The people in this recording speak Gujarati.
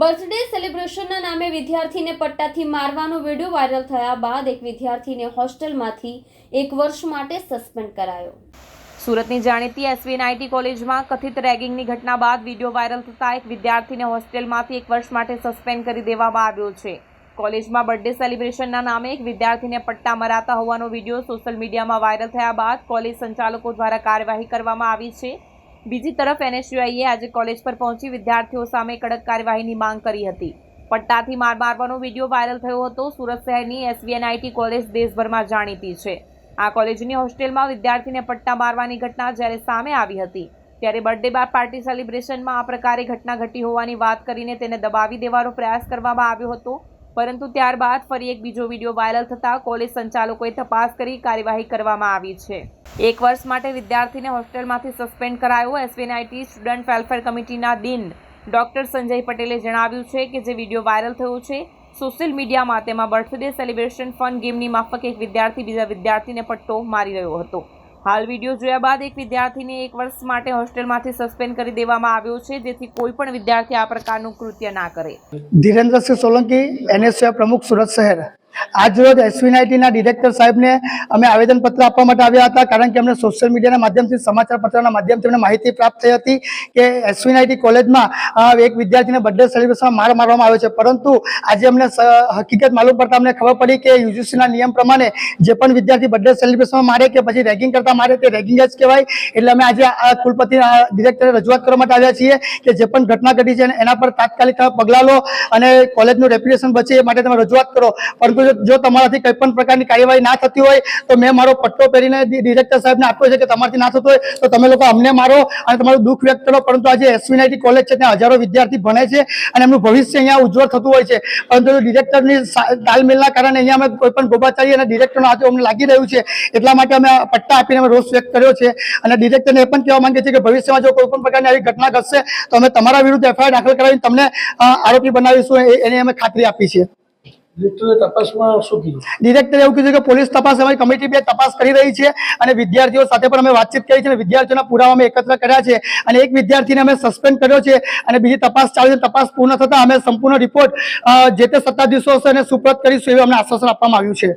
બર્થડે સેલિબ્રેશનના નામે વિદ્યાર્થીને પટ્ટાથી મારવાનો વીડિયો વાયરલ થયા બાદ એક વિદ્યાર્થીને હોસ્ટેલમાંથી એક વર્ષ માટે સસ્પેન્ડ કરાયો. સુરતની જાણીતી એસવીએન આઈટી કોલેજમાં કથિત રેગિંગની ઘટના બાદ વીડિયો વાયરલ થતા એક વિદ્યાર્થીને હોસ્ટેલમાંથી એક વર્ષ માટે સસ્પેન્ડ કરી દેવામાં આવ્યો છે. કોલેજમાં બર્થડે સેલિબ્રેશનના નામે એક વિદ્યાર્થીને પટ્ટા મરાતા હોવાનો વીડિયો સોશિયલ મીડિયામાં વાયરલ થયા બાદ કોલેજ સંચાલકો દ્વારા કાર્યવાહી કરવામાં આવી છે. બીજી તરફ એનએસયુઆઈએ આજે કોલેજ પર પહોંચી વિદ્યાર્થીઓ સામે કડક કાર્યવાહીની માંગ કરી હતી. પટ્ટાથી માર મારવાનો વીડિયો વાયરલ થયો હતો. સુરત શહેરની એસવીએન આઈટી કોલેજ દેશભરમાં જાણીતી છે. આ કોલેજની હોસ્ટેલમાં વિદ્યાર્થીને પટ્ટા મારવાની ઘટના જ્યારે સામે આવી હતી, ત્યારે બર્થડે બાર પાર્ટી સેલિબ્રેશનમાં આ પ્રકારે ઘટના ઘટી હોવાની વાત કરીને તેને દબાવી દેવાનો પ્રયાસ કરવામાં આવ્યો હતો. પરંતુ ત્યારબાદ ફરી એક બીજો વીડિયો વાયરલ થતાં કોલેજ સંચાલકોએ તપાસ કરી કાર્યવાહી કરવામાં આવી છે. એક વર્ષ માટે વિદ્યાર્થીને હોસ્ટેલમાંથી સસ્પેન્ડ કરાયો. એસવીએનઆઈટી સ્ટુડન્ટ વેલફેર કમિટીના દિન ડોક્ટર સંજય પટેલે જણાવ્યું છે કે જે વીડિયો વાયરલ થયો છે, સોશિયલ મીડિયામાં તેમાં બર્થડે સેલિબ્રેશન ફન ગેમની માફક એક વિદ્યાર્થી બીજા વિદ્યાર્થીને પટ્ટો મારી રહ્યો હતો. હાલ વીડિયો જોયા બાદ એક વિદ્યાર્થીને એક વર્ષ માટે હોસ્ટેલમાંથી સસ્પેન્ડ કરી દેવામાં આવ્યો છે, જેથી કોઈ પણ વિદ્યાર્થી આ પ્રકારનું કૃત્ય ના કરે. ધીરેન્દ્રસિંહ સોલંકી એનએસએ પ્રમુખ સુરત શહેર. આજરોજ એસવીઆઈટીના ડિરેક્ટર સાહેબને અમે આવેદનપત્ર આપવા માટે આવ્યા હતા, કારણ કે અમને સોશિયલ મીડિયાના માધ્યમથી, સમાચાર પત્રના માધ્યમથી અમને માહિતી પ્રાપ્ત થઈ હતી કે એસવીઆઈટી કોલેજમાં એક વિદ્યાર્થીને બર્થડે સેલિબ્રેશનમાં માર મારવામાં આવ્યો છે. પરંતુ આજે અમને હકીકત માલુમ પડતા અમને ખબર પડી કે યુજીસીના નિયમ પ્રમાણે જે પણ વિદ્યાર્થી બર્થડે સેલિબ્રેશનમાં મારે કે પછી રેગિંગ કરતા મારે તે રેગિંગ જ કહેવાય. એટલે અમે આજે આ કુલપતિ ડિરેક્ટરે રજૂઆત કરવા માટે આવ્યા છીએ કે જે પણ ઘટના ઘટી છે એના પર તાત્કાલિક પગલાં લો અને કોલેજનું રેપ્યુટેશન બચે એ માટે તમે રજૂઆત કરો. પરંતુ જો- તમારાથી કઈ પણ પ્રકારની કાર્યવાહી ના થતી હોય, તો મેં મારો પટ્ટો પહેરીને ડિરેક્ટર સાહેબને આપ્યો છે કે તમારાથી ના થતું હોય, તો તમે લોકો અમને મારો અને તમારું દુઃખ વ્યક્ત કરો, પરંતુ આજે એસવીઆઈટી કોલેજ છે, ત્યાં હજારો વિદ્યાર્થી ભણે છે અને એમનું ભવિષ્ય અહીંયા ઉજ્જવળ થતું હોય છે. પરંતુ ડિરેક્ટરની તાલમેલના કારણે અહીંયા અમે કોઈ પણ ગોબાચારી અને ડિરેક્ટરનો આજે અમને લાગી રહ્યું છે, એટલા માટે અમે પટ્ટા આપીને અમે રોષ વ્યક્ત કર્યો છે. અને ડિરેક્ટરને એ પણ કહેવા માંગે છે કે ભવિષ્યમાં જો કોઈ પણ પ્રકારની આવી ઘટના ઘટશે, તો અમે તમારા વિરુદ્ધ એફઆઈઆર દાખલ કરાવીને તમને આરોપી બનાવીશું એની અમે ખાતરી આપી છે. ડિરેક્ટરે એવું કીધું કે પોલીસ તપાસ અમારી કમિટી બે તપાસ કરી રહી છે અને વિદ્યાર્થીઓ સાથે પણ અમે વાતચીત કરી છે અને વિદ્યાર્થીઓના પુરાવા અમે એકત્ર કર્યા છે અને એક વિદ્યાર્થીને અમે સસ્પેન્ડ કર્યો છે અને બીજી તપાસ ચાલુ છે. તપાસ પૂર્ણ થતાં અમે સંપૂર્ણ રિપોર્ટ જે તે સત્તાધીશો હશે અને સુપ્રત કરીશું એવું અમને આશ્વાસન આપવામાં આવ્યું છે.